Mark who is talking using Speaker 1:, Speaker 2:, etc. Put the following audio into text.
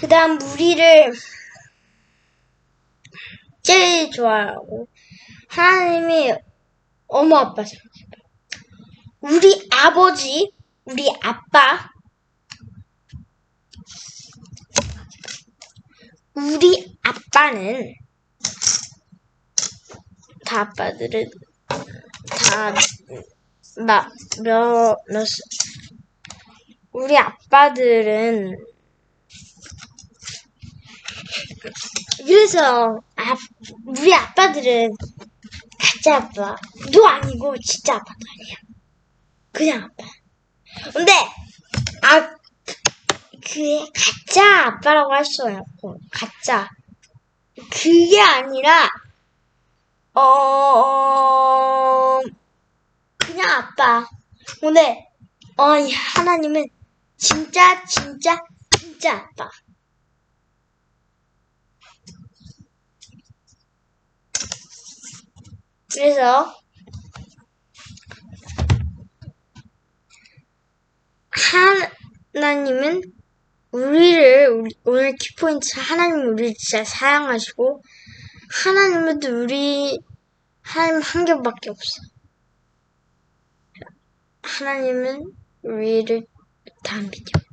Speaker 1: 그 다음 우리를 제일 좋아하고 하나님이 어머 아빠 생각해봐. 우리 아버지, 우리 아빠, 우리 아빠는 다 아빠들은 다몇몇 몇, 우리 아빠들은 그래서 아, 우리 아빠들은 가짜 아빠도 아니고 진짜 아빠도 아니야. 그냥 아빠. 근데 아 그게 가짜 아빠라고 할 수는 없고 가짜 그게 아니라 어 그냥 아빠. 근데 어이 하나님은 진짜 진짜 진짜 아빠. 그래서 하나님은 우리를 우리- 오늘 키포인트 하나님은 우리를 진짜 사랑하시고 하나님은 우리 하나님 한 개밖에 없어. 하나님은 우리를 다 믿죠.